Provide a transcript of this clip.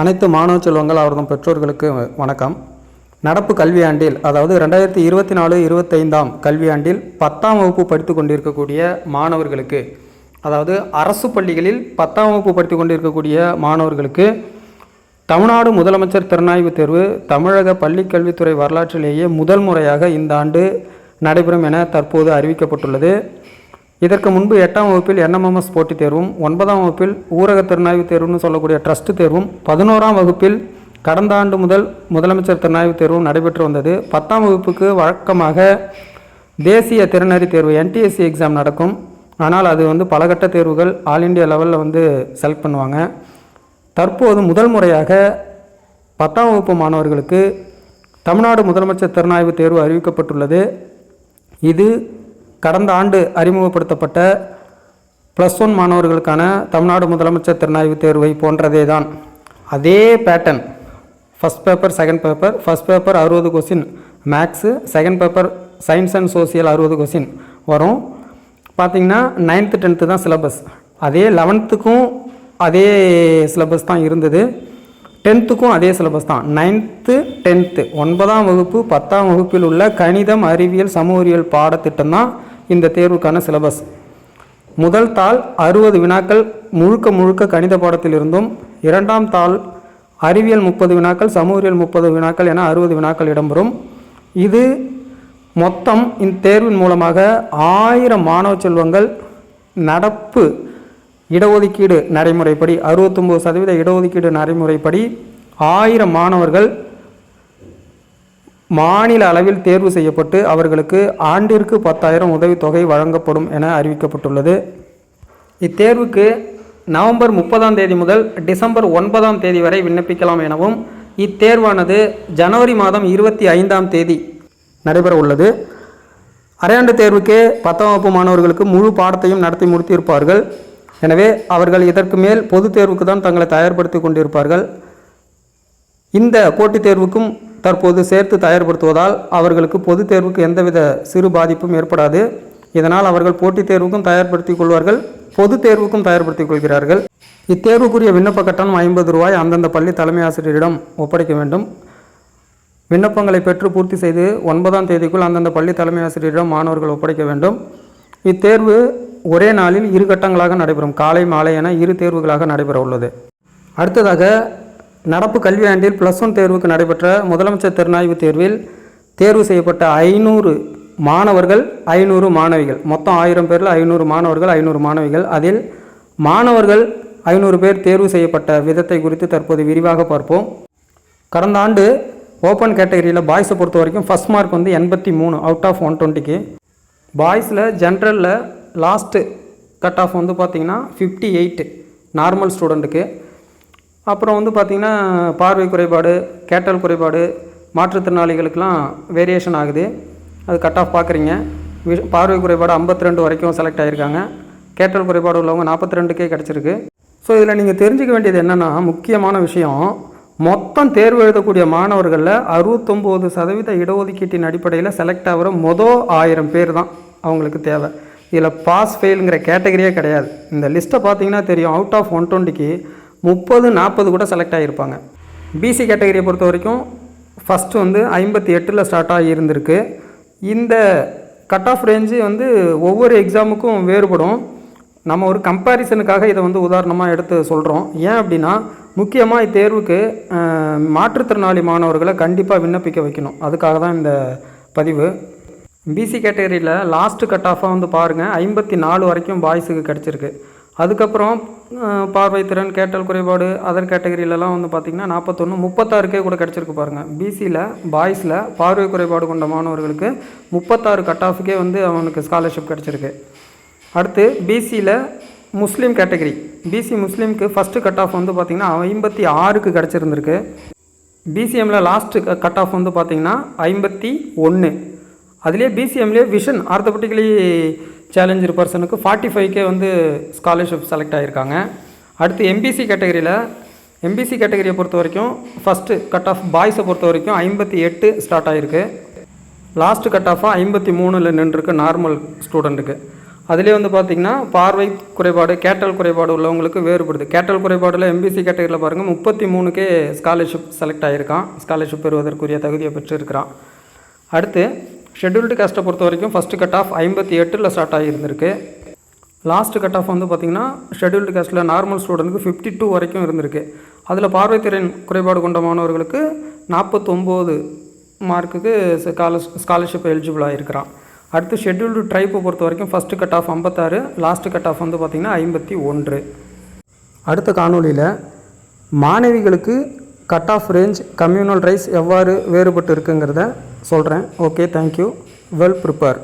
அனைத்து மாணவ செல்வங்கள் அவர்தம் பெற்றோர்களுக்கு வணக்கம். நடப்பு கல்வியாண்டில் அதாவது ரெண்டாயிரத்தி இருபத்தி நாலு இருபத்தைந்தாம் கல்வியாண்டில் பத்தாம் வகுப்பு படித்து கொண்டிருக்கக்கூடிய மாணவர்களுக்கு அதாவது அரசு பள்ளிகளில் பத்தாம் வகுப்பு படித்து கொண்டிருக்கக்கூடிய மாணவர்களுக்கு தமிழ்நாடு முதலமைச்சர் திறனாய்வு தேர்வு தமிழக பள்ளிக் கல்வித்துறை வரலாற்றிலேயே முதல் முறையாக இந்த ஆண்டு நடைபெறும் என தற்போது அறிவிக்கப்பட்டுள்ளது. இதற்கு முன்பு எட்டாம் வகுப்பில் என்எம்எம்எஸ் போட்டித் தேர்வும் ஒன்பதாம் வகுப்பில் ஊரக திறனாய்வு தேர்வுன்னு சொல்லக்கூடிய ட்ரஸ்ட் தேர்வும் பதினோராம் வகுப்பில் கடந்த ஆண்டு முதல் முதலமைச்சர் திறனாய்வு தேர்வும் நடைபெற்று வந்தது. பத்தாம் வகுப்புக்கு வழக்கமாக தேசிய திறனறி தேர்வு என்டிஎஸ்சி எக்ஸாம் நடக்கும். ஆனால் அது வந்து பலகட்ட தேர்வுகள் ஆல் இண்டியா லெவலில் வந்து செலக்ட் பண்ணுவாங்க. தற்போது முதல் முறையாக பத்தாம் வகுப்பு மாணவர்களுக்கு தமிழ்நாடு முதலமைச்சர் திறனாய்வு தேர்வு அறிவிக்கப்பட்டுள்ளது. இது கடந்த ஆண்டு அறிமுகப்படுத்தப்பட்ட ப்ளஸ் ஒன் மாணவர்களுக்கான தமிழ்நாடு முதலமைச்சர் திறனாய்வு தேர்வை போன்றதே தான் அதே pattern first paper second paper first paper அறுபது question marks second paper science and social அறுபது கொஸ்டின் வரும். பார்த்திங்கன்னா நைன்த்து டென்த்து தான் சிலபஸ் அதே லெவன்த்துக்கும் அதே சிலபஸ் தான் இருந்தது. டென்த்துக்கும் அதே சிலபஸ் தான். நைன்த்து டென்த்து ஒன்பதாம் வகுப்பு பத்தாம் வகுப்பில் உள்ள கணிதம் அறிவியல் சமூகவியல் பாடத்திட்டம் தான் இந்த தேர்வுக்கான சிலபஸ் முதல் தாள் அறுபது வினாக்கள் முழுக்க முழுக்க கணித பாடத்திலிருந்தும் இரண்டாம் தாள் அறிவியல் முப்பது வினாக்கள் சமூகவியல் முப்பது வினாக்கள் என அறுபது வினாக்கள் இடம்பெறும். இது மொத்தம் இந்த தேர்வின் மூலமாக ஆயிரம் மாணவ செல்வங்கள் நடப்பு இடஒதுக்கீடு நடைமுறைப்படி அறுபத்தொம்போது சதவீத இடஒதுக்கீடு நடைமுறைப்படி ஆயிரம் மாணவர்கள் மாநில அளவில் தேர்வு செய்யப்பட்டு அவர்களுக்கு ஆண்டிற்கு பத்தாயிரம் உதவித்தொகை வழங்கப்படும் என அறிவிக்கப்பட்டுள்ளது. இத்தேர்வுக்கு நவம்பர் முப்பதாம் தேதி முதல் டிசம்பர் ஒன்பதாம் தேதி வரை விண்ணப்பிக்கலாம் எனவும் இத்தேர்வானது ஜனவரி மாதம் இருபத்தி ஐந்தாம் தேதி நடைபெற உள்ளது. அரையாண்டு தேர்வுக்கே பத்தாம் வகுப்பு மாணவர்களுக்கு முழு பாடத்தையும் நடத்தி முடித்திருப்பார்கள். எனவே அவர்கள் இதற்கு மேல் பொதுத் தேர்வுக்கு தான் தங்களை தயார்படுத்தி கொண்டிருப்பார்கள். இந்த போட்டித் தேர்வுக்கும் தற்போது சேர்த்து தயார்படுத்துவதால் அவர்களுக்கு பொதுத் தேர்வுக்கு எந்தவித சிறு பாதிப்பும் ஏற்படாது. இதனால் அவர்கள் போட்டித் தேர்வுக்கும் தயார்படுத்திக் கொள்வார்கள். பொதுத் தேர்வுக்கும் தயார்படுத்திக் கொள்கிறார்கள். இத்தேர்வுக்குரிய விண்ணப்ப கட்டணம் ஐம்பது ரூபாய். அந்தந்த பள்ளி தலைமை ஆசிரியரிடம் ஒப்படைக்க வேண்டும். விண்ணப்பங்களை பெற்று பூர்த்தி செய்து ஒன்பதாம் தேதிக்குள் அந்தந்த பள்ளி தலைமை ஆசிரியரிடம் மாணவர்கள் ஒப்படைக்க வேண்டும். இத்தேர்வு ஒரே நாளில் இரு கட்டங்களாக நடைபெறும். காலை மாலை என இரு தேர்வுகளாக நடைபெற உள்ளது அடுத்ததாக நடப்பு கல்வியாண்டில் ப்ளஸ் ஒன் தேர்வுக்கு நடைபெற்ற முதலமைச்சர் திறனாய்வு தேர்வில் தேர்வு செய்யப்பட்ட ஐநூறு மாணவர்கள் ஐநூறு மாணவிகள். மொத்தம் ஆயிரம் பேரில் ஐநூறு மாணவர்கள் ஐநூறு மாணவிகள். அதில் மாணவர்கள் ஐநூறு பேர் தேர்வு செய்யப்பட்ட விதத்தை குறித்து தற்போது விரிவாக பார்ப்போம். கடந்த ஆண்டு ஓப்பன் கேட்டகரியில் பாய்ஸை பொறுத்த வரைக்கும் ஃபஸ்ட் மார்க் வந்து எண்பத்தி மூணு அவுட் ஆஃப் ஒன் டுவெண்ட்டிக்கு பாய்ஸில் ஜென்ரலில் லாஸ்ட்டு கட் ஆஃப் வந்து பார்த்திங்கன்னா ஃபிஃப்டி எயிட் நார்மல் ஸ்டூடெண்ட்டுக்கு அப்புறம் வந்து பார்த்திங்கன்னா பார்வை குறைபாடு கேட்டல் குறைபாடு மாற்றுத்திறனாளிகளுக்கெலாம் வேரியேஷன் ஆகுது. அது கட் ஆஃப் பார்க்குறீங்க. பார்வை குறைபாடு ஐம்பத்தி ரெண்டு வரைக்கும் செலக்ட் ஆகியிருக்காங்க கேட்டல் குறைபாடு உள்ளவங்க நாற்பத்தி ரெண்டுக்கே கிடச்சிருக்கு. ஸோ இதில் நீங்கள் தெரிஞ்சுக்க வேண்டியது என்னென்னா முக்கியமான விஷயம் மொத்தம் தேர்வு எழுதக்கூடிய மாணவர்களில் அறுபத்தொம்போது சதவீத இடஒதுக்கீட்டின் அடிப்படையில் செலக்ட் ஆகிற மொதல் ஆயிரம் பேர் தான் அவங்களுக்கு தேவை. இதில் பாஸ் ஃபெயிலுங்கிற கேட்டகரியே கிடையாது. இந்த லிஸ்ட்டை பார்த்தீங்கன்னா தெரியும். அவுட் ஆஃப் ஒன் டுவெண்ட்டிக்கு முப்பது நாற்பது கூட செலக்ட் ஆகியிருப்பாங்க பிசி கேட்டகரியை பொறுத்த வரைக்கும் ஃபஸ்ட்டு வந்து ஐம்பத்தி எட்டில் ஸ்டார்ட் ஆகி இருந்திருக்கு இந்த கட் ஆஃப் ரேஞ்சு வந்து ஒவ்வொரு எக்ஸாமுக்கும் வேறுபடும். நம்ம ஒரு கம்பேரிசனுக்காக இதை வந்து உதாரணமாக எடுத்து சொல்கிறோம் ஏன் அப்படின்னா முக்கியமாக இத்தேர்வுக்கு மாற்றுத்திறனாளி மாணவர்களை கண்டிப்பாக விண்ணப்பிக்க வைக்கணும். அதுக்காக தான் இந்த பதிவு. பிசி கேட்டகரியில் லாஸ்ட்டு கட் ஆஃபாக வந்து பாருங்கள் ஐம்பத்தி நாலு வரைக்கும் பாய்ஸுக்கு கிடச்சிருக்கு. அதுக்கப்புறம் பார்வைத்திறன் கேட்டல் குறைபாடு அதர் கேட்டகரியிலலாம் வந்து பார்த்திங்கன்னா நாற்பத்தொன்று முப்பத்தாறுக்கே கூட கிடச்சிருக்கு பாருங்கள் பிசியில் பாய்ஸில் பார்வை குறைபாடு கொண்ட மாணவர்களுக்கு முப்பத்தாறு கட் ஆஃபுக்கே வந்து அவனுக்கு ஸ்காலர்ஷிப் கிடச்சிருக்கு. அடுத்து பிசியில் முஸ்லீம் கேட்டகரி பிசி முஸ்லீம்க்கு ஃபஸ்ட்டு கட் ஆஃப் வந்து பார்த்திங்கன்னா ஐம்பத்தி ஆறுக்கு கிடச்சிருந்துருக்கு. பிசிஎம்மில் லாஸ்ட்டு கட் ஆஃப் வந்து பார்த்திங்கன்னா ஐம்பத்தி ஒன்று அதுலேயே பிசிஎம்லேயே விஷன் ஆர்த்தோபெட்டிக்கலி சேலஞ்சர் பர்சனுக்கு ஃபார்ட்டி ஃபைவ்க்கே வந்து ஸ்காலர்ஷிப் செலக்ட் ஆகியிருக்காங்க அடுத்து எம்பிசி கேட்டகரியில் எம்பிசி கேட்டகரியை பொறுத்த வரைக்கும் ஃபஸ்ட்டு கட் ஆஃப் பாய்ஸை பொறுத்த வரைக்கும் ஐம்பத்தி எட்டு ஸ்டார்ட் ஆகிருக்கு லாஸ்ட்டு கட் ஆஃபாக ஐம்பத்தி மூணில் நின்றுருக்கு நார்மல் ஸ்டூடெண்ட்டுக்கு அதிலே வந்து பார்த்திங்கன்னா பார்வை குறைபாடு கேட்டல் குறைபாடு உள்ளவங்களுக்கு வேறுபடுது. கேட்டல் குறைபாடில் எம்பிசி கேட்டகரியில் பாருங்கள் முப்பத்தி மூணுக்கே ஸ்காலர்ஷிப் செலக்ட் ஆகியிருக்கான் ஸ்காலர்ஷிப் பெறுவதற்குரிய தகுதியை பெற்றிருக்கிறான். அடுத்து ஷெட்யூல்டு காஸ்ட்டை பொறுத்த வரைக்கும் ஃபஸ்ட்டு கட் ஆஃப் ஐம்பத்தி எட்டில் ஸ்டார்ட் ஆகியிருந்திருக்கு. லாஸ்ட் கட் ஆஃப் வந்து பார்த்திங்கன்னா ஷெட்யூல்டு காஸ்ட்டில் நார்மல் ஸ்டூடெண்ட்டுக்கு ஃபிஃப்டி டூ வரைக்கும் இருந்திருக்கு. அதில் பார்வைத்திறன் குறைபாடு கொண்ட மாணவர்களுக்கு நாற்பத்தொம்போது மார்க்குக்கு ஸ்காலர் ஸ்காலர்ஷிப் எலிஜிபிள் ஆகிருக்கிறான் அடுத்து ஷெட்யூல்டு ட்ரைப்பை பொறுத்த வரைக்கும் ஃபஸ்ட்டு கட் ஆஃப் ஐம்பத்தாறு லாஸ்ட்டு கட் ஆஃப் வந்து பார்த்திங்கன்னா ஐம்பத்தி ஒன்று. அடுத்த காணொளியில் மாணவிகளுக்கு கட் ஆஃப் ரேஞ்ச் கம்யூனல் ரைஸ் எவ்வாறு வேறுபட்டு இருக்குங்கிறத சொல்கிறேன் ஓகே தேங்க்யூ வெல் ப்ரிப்பேர்